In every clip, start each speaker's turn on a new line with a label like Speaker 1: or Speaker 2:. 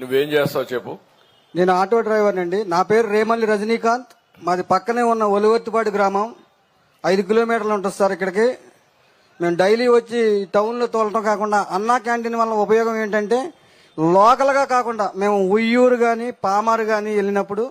Speaker 1: నువ్వేం చేస్తావు చెప్పు.
Speaker 2: నేను ఆటో డ్రైవర్ అండి. నా పేరు రేమల్లి రజనీకాంత్. మాది పక్కనే ఉన్న ఒలివర్తిపాడు గ్రామం. ఐదు కిలోమీటర్లు ఉంటుంది సార్ ఇక్కడికి. మేము డైలీ వచ్చి టౌన్లో తోలటం కాకుండా అన్నా క్యాంటీన్ వల్ల ఉపయోగం ఏంటంటే లోకల్గా కాకుండా మేము ఉయ్యూరు కానీ పామారు కానీ వెళ్ళినప్పుడు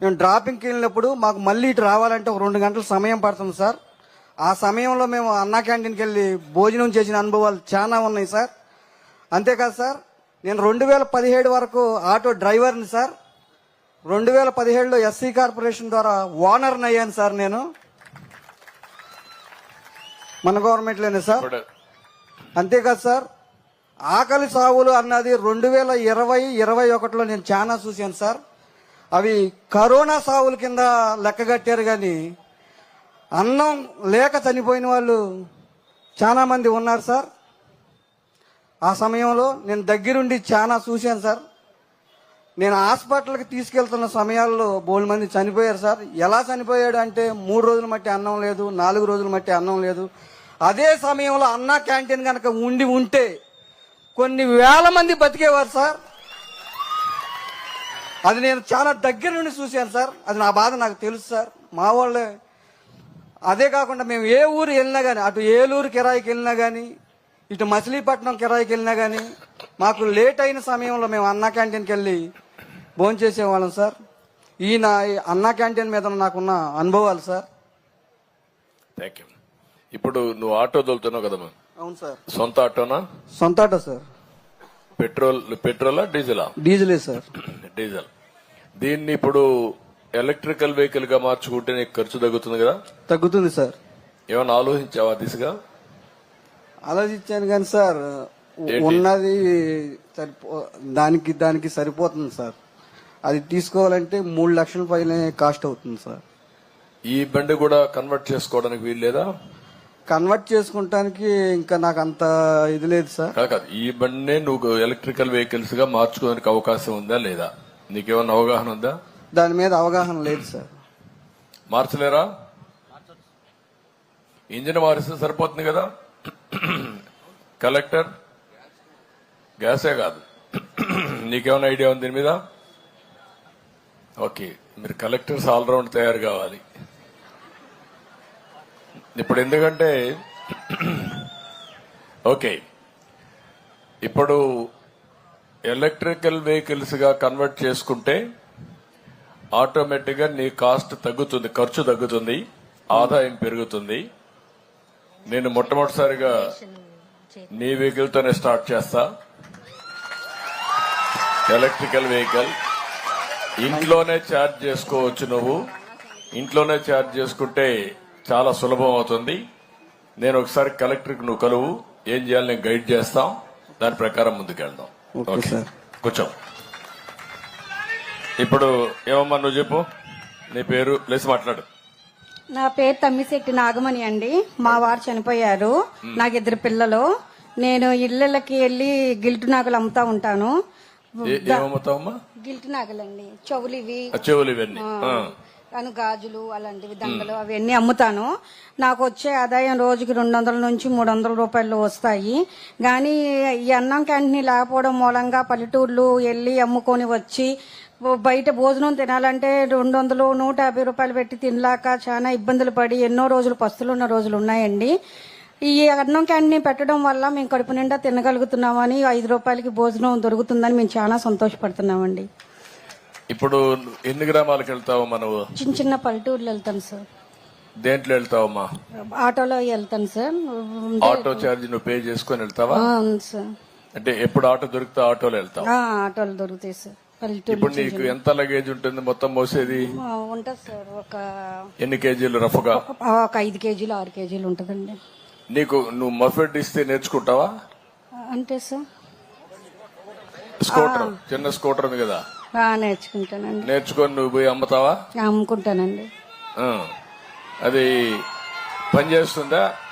Speaker 2: మేము డ్రాపింగ్కి వెళ్ళినప్పుడు మాకు మళ్ళీ ఇటు రావాలంటే ఒక రెండు గంటల సమయం పడుతుంది సార్. ఆ సమయంలో మేము అన్నా క్యాంటీన్కి వెళ్ళి భోజనం చేసిన అనుభవాలు చాలా ఉన్నాయి సార్. అంతేకాదు సార్ నేను రెండు వేల పదిహేడు వరకు ఆటో డ్రైవర్ని సార్. రెండు వేల పదిహేడులో ఎస్సీ కార్పొరేషన్ ద్వారా ఓనర్ని అయ్యాను సార్ నేను. మన గవర్నమెంట్లోనే సార్. అంతేకాదు సార్ ఆకలి సావులు అన్నది రెండు వేల ఇరవై ఇరవై ఒకటిలో నేను చాలా చూశాను సార్. అవి కరోనా సావుల కింద లెక్కగట్టారు కానీ అన్నం లేక చనిపోయిన వాళ్ళు చాలా మంది ఉన్నారు సార్. ఆ సమయంలో నేను దగ్గరుండి చాలా చూశాను సార్. నేను హాస్పిటల్కి తీసుకెళ్తున్న సమయాల్లో బోల్ మంది చనిపోయారు సార్. ఎలా చనిపోయాడు అంటే మూడు రోజుల మట్టి అన్నం లేదు నాలుగు రోజుల మట్టి అన్నం లేదు. అదే సమయంలో అన్న క్యాంటీన్ కనుక ఉండి ఉంటే కొన్ని వేల మంది బతికేవారు సార్. అది నేను చాలా దగ్గర నుండి చూశాను సార్. అది నా బాధ నాకు తెలుసు సార్. మా వాళ్ళే. అదే కాకుండా మేము ఏ ఊరు వెళ్ళినా కానీ అటు ఏలూరు కిరాయికి వెళ్ళినా కానీ ఇటు మచిలీపట్నం కిరాయికి వెళ్ళినా కానీ మాకు లేట్ అయిన సమయంలో మేము అన్నా క్యాంటీన్కి వెళ్ళి భోంచేసేవాళ్ళం సార్. ఈ నా ఈ అన్నా క్యాంటీన్ మీద నాకున్న అనుభవాలు సార్.
Speaker 1: థ్యాంక్ యూ ఇప్పుడు నువ్వు ఆటో తోలుతున్నావు కదమ్మా
Speaker 2: అవును సార్.
Speaker 1: సొంత ఆటోనా?
Speaker 2: సొంత ఆటో సార్.
Speaker 1: పెట్రోల్ పెట్రోలా డీజిలా?
Speaker 2: డీజిలే సార్.
Speaker 1: డీజిల్. దీన్ని ఇప్పుడు ఎలక్ట్రికల్ వెహికల్గా మార్చుకుంటే నీకు ఖర్చు తగ్గుతుంది కదా?
Speaker 2: తగ్గుతుంది సార్.
Speaker 1: ఏమైనా ఆలోచించావా దిశగా?
Speaker 2: ఆలోచించాను కానీ సార్? ఉన్నది సరిపో దానికి దానికి సరిపోతుంది సార్. అది తీసుకోవాలంటే మూడు లక్షల పైన కాస్ట్ అవుతుంది సార్.
Speaker 1: ఈ బండి కూడా కన్వర్ట్ చేసుకోవడానికి వీలు లేదా?
Speaker 2: కన్వర్ట్ చేసుకుంటానికి ఇంకా నాకు అంత ఇది లేదు సార్.
Speaker 1: కాదు కాదు. ఈ బండినే నువ్వు ఎలక్ట్రికల్ వెహికల్స్గా మార్చుకోవడానికి అవకాశం ఉందా లేదా? నీకేమన్నా అవగాహన ఉందా?
Speaker 2: దాని మీద అవగాహన లేదు సార్.
Speaker 1: మార్చలేరా? ఇంజిన్ మారిస్తే సరిపోతుంది కదా? కలెక్టర్ గ్యాసే కాదు. నీకేమైనా ఐడియా ఉంది దీని మీద? ఓకే మీరు కలెక్టర్స్ ఆల్రౌండ్ తయారు కావాలి. ఇప్పుడు ఎందుకంటే ఓకే ఇప్పుడు ఎలక్ట్రికల్ వెహికల్స్గా కన్వర్ట్ చేసుకుంటే ఆటోమేటిక్గా నీ కాస్ట్ తగ్గుతుంది ఖర్చు తగ్గుతుంది ఆదాయం పెరుగుతుంది. నేను మొట్టమొదటిసారిగా నీ వెహికల్ తోనే స్టార్ట్ చేస్తా. Electrical vehicle. ఇంట్లోనే ఛార్జ్ చేసుకోవచ్చు నువ్వు. ఇంట్లోనే ఛార్జ్ చేసుకుంటే చాలా సులభం అవుతుంది. నేను ఒకసారి కలెక్టర్కి నువ్వు కలువు. ఏం చేయాలి నేను గైడ్ చేస్తాం. దాని ప్రకారం ముందుకెళ్దాం.
Speaker 2: Okay sir.
Speaker 1: కూర్చో. ఇప్పుడు ఏమమ్మా నువ్వు చెప్పు. నీ పేరు ప్లేస్ మాట్లాడు.
Speaker 3: నా పేరు తమ్మిశెట్టి నాగమణి అండి. మా వారు చనిపోయారు. నాకు ఇద్దరు పిల్లలు. నేను ఇళ్ళకి వెళ్ళి గిల్టు నాగలు అమ్ముతా ఉంటాను. గిల్టు నాగలండి. చెవులు ఇవి
Speaker 1: చెవులు ఇవన్నీ.
Speaker 3: అను గాజులు అలాంటివి దండలు అవన్నీ అమ్ముతాను. నాకు వచ్చే ఆదాయం రోజుకి రెండు వందల నుంచి మూడు వందల రూపాయలు వస్తాయి. కానీ ఈ అన్నం క్యాంటీన్ లేకపోవడం మూలంగా పల్లెటూర్లు వెళ్ళి అమ్ముకొని వచ్చి బయట భోజనం తినాలంటే రెండు వందలు నూట యాభై రూపాయలు పెట్టి తినలాక చాలా ఇబ్బందులు పడి ఎన్నో రోజులు పస్తులు ఉన్న రోజులు ఉన్నాయండి. ఈ అన్నం క్యాంటీన్ పెట్టడం వల్ల మేము కడుపు నిండా తినగలుగుతున్నామని ఐదు రూపాయలకి భోజనం దొరుకుతుందని మేము చాలా సంతోషపడుతున్నామండి.
Speaker 1: ఇప్పుడు ఎన్ని గ్రామాలకు వెళ్తావమ్మా నువ్వు
Speaker 3: చిన్న చిన్న పల్లెటూర్లు వెళ్తాను సార్.
Speaker 1: దేంట్లో వెళ్తావమ్మా?
Speaker 3: ఆటోలో వెళ్తాను సార్.
Speaker 1: ఆటో ఛార్జ్ నువ్వు పే చేసుకొని వెళ్తావా?
Speaker 3: అవును సార్.
Speaker 1: అంటే ఎప్పుడు ఆటో దొరికితే ఆటోలో వెళ్తావు?
Speaker 3: ఆటోలు దొరుకుతాయి సార్.
Speaker 1: ఇప్పుడు నీకు ఎంత లగేజ్ ఉంటుంది మొత్తం మోసేది?
Speaker 3: ఉంటుంది సార్. ఒక
Speaker 1: ఎన్ని కేజీలు రఫ్గా?
Speaker 3: ఒక ఐదు కేజీలు ఆరు కేజీలు ఉంటుందండి.
Speaker 1: నీకు నువ్వు మఫెడ్ ఇస్తే నేర్చుకుంటావా?
Speaker 3: అంతే సార్.
Speaker 1: స్కూటర్ చిన్న స్కూటర్ ఉంది కదా.
Speaker 3: నేర్చుకుంటానండి.
Speaker 1: నేర్చుకొని నువ్వు పోయి అమ్ముతావా?
Speaker 3: అమ్ముకుంటానండి.
Speaker 1: అది పని చేస్తుందా?
Speaker 3: ఆ, ఆ,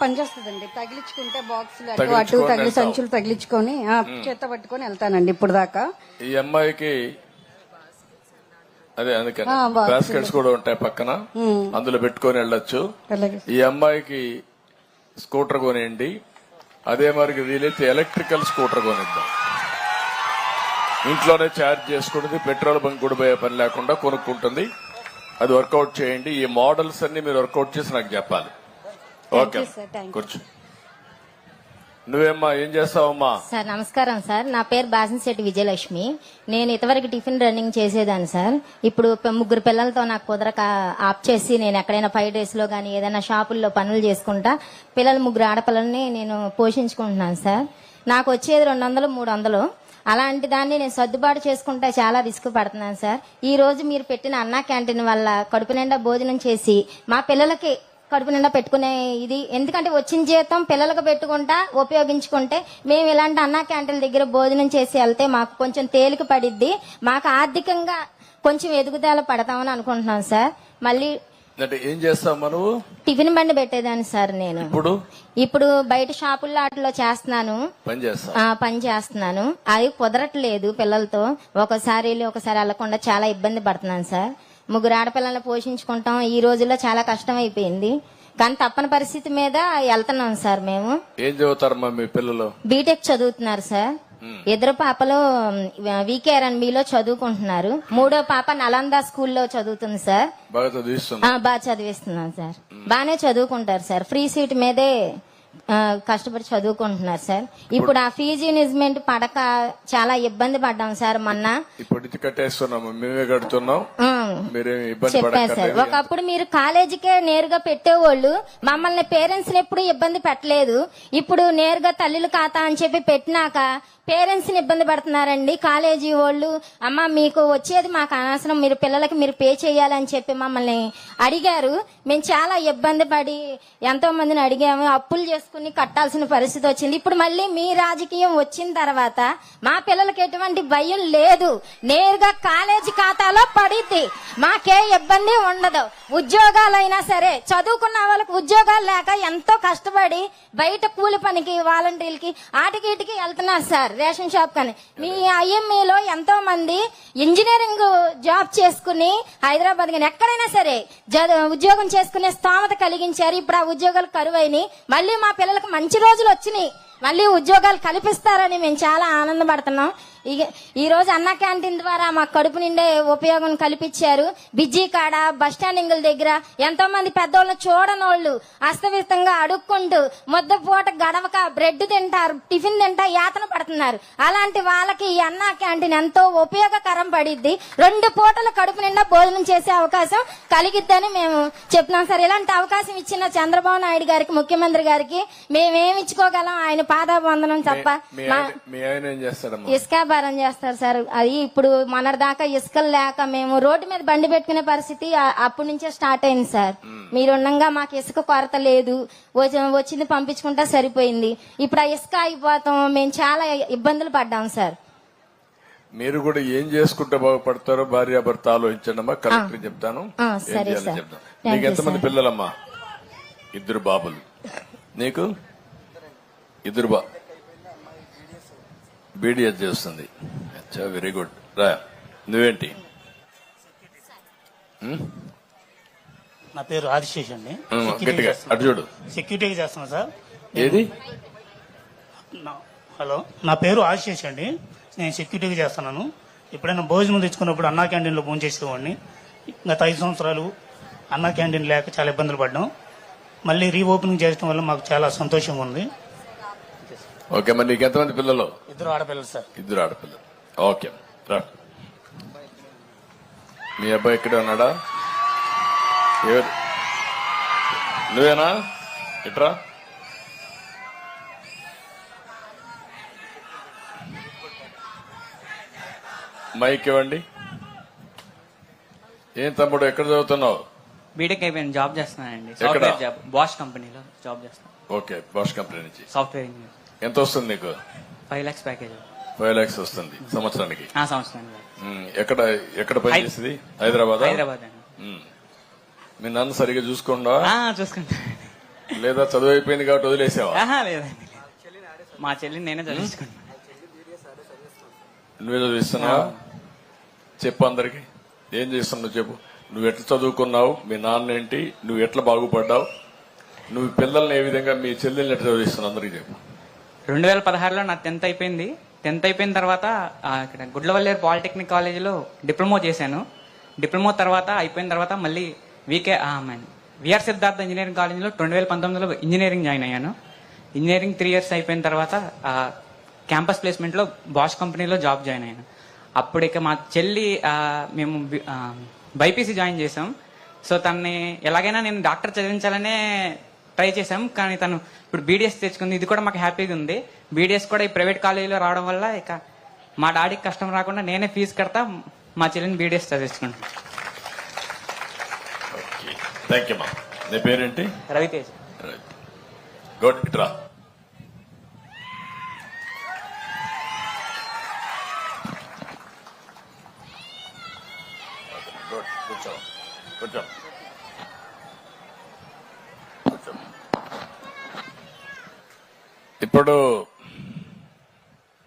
Speaker 3: పనిచేస్తుందండి. తగిలించుకుంటే బాక్సులు అటు తగిలి. సంచులు తగిలించుకొని ఆ, చేత్త పట్టుకొని వెళ్తానండి ఇప్పుడు దాకా.
Speaker 1: ఈ అమ్మాయికి అదే అందుకని. బాస్కెట్స్ కూడా ఉంటాయి పక్కన. అందులో పెట్టుకొని వెళ్ళొచ్చు. ఈ అమ్మాయికి స్కూటర్ కొనేయండి. అదే మరికి వీలైతే ఎలక్ట్రికల్ స్కూటర్ కొనిద్దాం. ఇంట్లోనే ఛార్జ్ చేసుకుంటుంది పెట్రోల్ బంక్ కూడా పోయే పని లేకుండా కొనుక్కుంటుంది. అది వర్కౌట్ చేయండి. ఈ మోడల్స్ అన్ని మీరు వర్కౌట్ చేసి నాకు చెప్పాలి. ఓకే. కూర్చో నువ్వేమ్మా ఏం చేస్తావమ్మా?
Speaker 4: సార్ నమస్కారం సార్ నా పేరు బాసనశెట్టి విజయలక్ష్మి. నేను ఇంతవరకు టిఫిన్ రన్నింగ్ చేసేదాన్ని సార్ ఇప్పుడు ముగ్గురు పిల్లలతో నాకు కుదరక ఆప్ చేసి నేను ఎక్కడైనా ఫైవ్ డేస్లో కానీ ఏదైనా షాపుల్లో పనులు చేసుకుంటా పిల్లలు ముగ్గురు ఆడపిల్లల్ని నేను పోషించుకుంటున్నాను సార్ నాకు వచ్చేది రెండు వందలు మూడు వందలు. అలాంటి దాన్ని నేను సర్దుబాటు చేసుకుంటే చాలా రిస్క్ పడుతున్నాను సార్ ఈ రోజు మీరు పెట్టిన అన్నా క్యాంటీన్ వల్ల కడుపు నిండా భోజనం చేసి మా పిల్లలకి కడుపు నిండా పెట్టుకునే ఇది. ఎందుకంటే వచ్చిన జీతం పిల్లలకు పెట్టుకుంటా ఉపయోగించుకుంటే మేము ఇలాంటి అన్నా క్యాంటీన్ల దగ్గర భోజనం చేసి వెళ్తే మాకు కొంచెం తేలిక పడిద్ది. మాకు ఆర్థికంగా కొంచెం ఎదుగుదల పడతామని అనుకుంటున్నాం సార్. మళ్ళీ
Speaker 1: అంటే ఏం చేస్తావమ్మా నువ్వు?
Speaker 4: టిఫిన్ బండి పెట్టేదాన్ని సార్ నేను.
Speaker 1: ఇప్పుడు?
Speaker 4: ఇప్పుడు బయట షాపుల్లో వాటిలో చేస్తున్నాను.
Speaker 1: పని
Speaker 4: చేస్తున్నాను. అది కుదరట్లేదు పిల్లలతో. ఒకసారి వెళ్ళి ఒకసారి వెళ్ళకుండా చాలా ఇబ్బంది పడుతున్నాను సార్. ముగ్గురు ఆడపిల్లల్ని పోషించుకుంటాం. ఈ రోజుల్లో చాలా కష్టం అయిపోయింది కానీ తప్పని పరిస్థితి మీద వెళ్తున్నాం సార్ మేము.
Speaker 1: ఏం చదువుతారమ్మా మీ పిల్లలు?
Speaker 4: బీటెక్ చదువుతున్నారు సార్. ఇద్దరు పాపలు వికేఆర్ఎన్బిలో చదువుకుంటున్నారు. మూడో పాప నలంద స్కూల్లో చదువుతుంది సార్.
Speaker 1: బాగా
Speaker 4: చదివిస్తున్నాను సార్. బాగానే చదువుకుంటారు సార్. ఫ్రీ సీట్ మీదే కష్టపడి చదువుకుంటున్నారు సార్. ఇప్పుడు ఆ ఫీజు ఇన్వెస్ట్మెంట్ పడక చాలా ఇబ్బంది పడ్డాం సార్ మొన్న.
Speaker 1: ఇప్పుడు కట్టేస్తున్నాము. మేమే కడుతున్నాం.
Speaker 4: చెప్పారు సార్. ఒకప్పుడు మీరు కాలేజీకే నేరుగా పెట్టేవాళ్ళు మమ్మల్ని పేరెంట్స్ ఎప్పుడు ఇబ్బంది పెట్టలేదు. ఇప్పుడు నేరుగా తల్లుల ఖాతా అని చెప్పి పెట్టినాక పేరెంట్స్ని ఇబ్బంది పడుతున్నారండి. కాలేజీ వాళ్ళు అమ్మ మీకు వచ్చేది మాకు అనవసరం మీరు పిల్లలకి మీరు పే చేయాలని చెప్పి మమ్మల్ని అడిగారు. మేము చాలా ఇబ్బంది పడి ఎంతో మందిని అడిగాము. అప్పులు చేసుకుని కట్టాల్సిన పరిస్థితి వచ్చింది. ఇప్పుడు మళ్ళీ మీ రాజకీయం వచ్చిన తర్వాత మా పిల్లలకి ఎటువంటి భయం లేదు. నేరుగా కాలేజీ ఖాతాలో పడిద్ది. మాకే ఇబ్బంది ఉండదు. ఉద్యోగాలైనా సరే చదువుకున్న వాళ్ళకి ఉద్యోగాలు లేక ఎంతో కష్టపడి బయట కూలి పనికి వాలంటీర్లకి ఆటికి ఇటుకి వెళ్తున్నారు సార్. రేషన్ షాప్ కానీ. మీ ఐఎంఏలో ఎంతో మంది ఇంజనీరింగ్ జాబ్ చేసుకుని హైదరాబాద్ కానీ ఎక్కడైనా సరే ఉద్యోగం చేసుకునే స్తోమత కలిగించారు. ఇప్పుడు ఆ ఉద్యోగాలు కరువైనాయి. మళ్ళీ మా పిల్లలకు మంచి రోజులు వచ్చినాయి. మళ్ళీ ఉద్యోగాలు కల్పిస్తారని మేము చాలా ఆనందపడుతున్నాం. ఈ రోజు అన్న క్యాంటీన్ ద్వారా మాకు కడుపు నిండే ఉపయోగం కల్పించారు. బిజీ కాడ బస్ స్టాండింగుల దగ్గర ఎంతో మంది పెద్దోళ్ళని చూడనోళ్ళు అస్తవ్యస్తంగా అడుక్కుంటూ ముద్ద పూట గడవక బ్రెడ్ తింటారు టిఫిన్ తింటా యాతన పడుతున్నారు. అలాంటి వాళ్ళకి ఈ అన్న క్యాంటీన్ ఎంతో ఉపయోగకరం పడిద్ది. రెండు పూటలు కడుపు నిండా భోజనం చేసే అవకాశం కలిగిద్దని మేము చెప్తున్నాం. సార్ ఇలాంటి అవకాశం ఇచ్చిన చంద్రబాబు నాయుడు గారికి ముఖ్యమంత్రి గారికి మేమేమి ఇచ్చుకోగలం? ఆయన పాదాబంధనం తప్ప
Speaker 1: మీ
Speaker 4: భారం చేస్తారు సార్. అది ఇప్పుడు మొన్నటిదాకా ఇసుకలు లేక మేము రోడ్డు మీద బండి పెట్టుకునే పరిస్థితి అప్పటి నుంచే స్టార్ట్ అయింది సార్. మీరుండగా మాకు ఇసుక కొరత లేదు. వచ్చి- వచ్చింది పంపించుకుంటా సరిపోయింది. ఇప్పుడు ఆ ఇసుక అయిపోతాం. మేము చాలా ఇబ్బందులు పడ్డాం సార్.
Speaker 1: మీరు కూడా ఏం చేసుకుంటే బాగుపడతారో భార్యాభర్త ఆలోచించండి అమ్మా. కలెక్టర్ చెప్తాను. నీకు ఎంతమంది. పిల్లలమ్మా? ఇద్దరు బాబులు. నీకు? ఇద్దరు. బా బీడిఎస్ చేస్తుంది. అచ్చా వెరీ గుడ్ రా నువ్వేంటి?
Speaker 5: నా పేరు ఆదిశేష్ అండి. సెక్యూరిటీ
Speaker 1: గట్టిగా. అటు చూడు.
Speaker 5: సెక్యూరిటీగా చేస్తున్నా సార్.
Speaker 1: ఏది?
Speaker 5: నా- హలో నా పేరు ఆదిశేష్ అండి. నేను సెక్యూరిటీగా చేస్తున్నాను. ఎప్పుడైనా భోజనం తెచ్చుకున్నప్పుడు అన్నా క్యాంటీన్లో భోజనం చేసేవాడిని. గత ఐదు సంవత్సరాలు అన్నా క్యాంటీన్ లేక చాలా ఇబ్బందులు పడ్డాం. మళ్ళీ రీఓపెనింగ్ చేయడం వల్ల మాకు చాలా సంతోషంగా ఉంది.
Speaker 1: ఓకే మరి నీకు ఎంతమంది పిల్లలు?
Speaker 5: ఇద్దరు ఆడపిల్లలు సార్.
Speaker 1: ఇద్దరు ఆడపిల్లలు. ఓకే రా. మీ అబ్బాయి ఇక్కడే ఉన్నాడా? ఎవరు? నువ్వేనా? ఇట్రా మైక్ ఇవ్వండి. ఏం తమ్ముడు ఎక్కడ చదువుతున్నావు?
Speaker 6: బీటెక్ అయిపోయిన జాబ్ చేస్తున్నానండి? సాఫ్ట్వేర్ జాబ్ బాష్ కంపెనీలో జాబ్ చేస్తాను
Speaker 1: ఓకే బాష్ కంపెనీ నుంచి.
Speaker 6: Software engineer.
Speaker 1: ఎంత వస్తుంది నీకు?
Speaker 6: Five lakhs package
Speaker 1: five lakhs వస్తుంది సంవత్సరానికి.
Speaker 6: ఆ సంవత్సరం
Speaker 1: ఉమ్, ఎక్కడ ఎక్కడ పని చేసింది? హైదరాబాద్?
Speaker 6: హైదరాబాద్ అండి.
Speaker 1: మీ నాన్న సరిగా చూసుకోండా?
Speaker 6: ఆ, చూసుకుంటా.
Speaker 1: లేదా చదువు అయిపోయింది కాబట్టి వదిలేసావా?
Speaker 6: ఆహా లేదండి మా చెల్లిని నేనే
Speaker 1: నువ్వే చదివిస్తున్నావా? చెప్పు అందరికి. ఏం చేస్తున్నావు చెప్పు. నువ్వు ఎట్లా చదువుకున్నావు? మీ నాన్న ఏంటి? నువ్వు ఎట్లా బాగుపడ్డావు? నువ్వు పిల్లల్ని ఏ విధంగా మీ చెల్లెల్ని ఎట్లా చదివిస్తున్నావు? అందరికి చెప్పు.
Speaker 6: రెండు వేల పదహారులో నా టెన్త్ అయిపోయింది. టెన్త్ అయిపోయిన తర్వాత ఇక్కడ గుడ్లవల్లేరు పాలిటెక్నిక్ కాలేజీలో డిప్లొమా చేశాను. డిప్లొమా తర్వాత అయిపోయిన తర్వాత మళ్ళీ వీకే విఆర్ సిద్ధార్థ ఇంజనీరింగ్ కాలేజీలో రెండు వేల పంతొమ్మిదిలో ఇంజనీరింగ్ జాయిన్ అయ్యాను. ఇంజనీరింగ్ త్రీ ఇయర్స్ అయిపోయిన తర్వాత క్యాంపస్ ప్లేస్మెంట్లో బాష్ కంపెనీలో జాబ్ జాయిన్ అయ్యాను. అప్పుడు ఇక మా చెల్లి మేము బైపీసీ జాయిన్ చేసాం సో తన్ని ఎలాగైనా నేను డాక్టర్ చదివించాలనే ట్రై చేసాం కానీ తను ఇప్పుడు బీడీఎస్ తెచ్చుకుంది. ఇది కూడా మాకు హ్యాపీగా ఉంది. బీడీఎస్ కూడా ఈ ప్రైవేట్ కాలేజీలో రావడం వల్ల ఇక మా డాడీకి కష్టం రాకుండా నేనే ఫీజు కడతా మా చెల్లిని బీడీఎస్ చదివించుకుంటాను
Speaker 1: థ్యాంక్ యూ మా నీ పేరేంటి?
Speaker 6: రవితేజ్.
Speaker 1: గుడ్ ఇట్రా గుడ్ కూర్చో కూర్చో. కూర్చో. ఇప్పుడు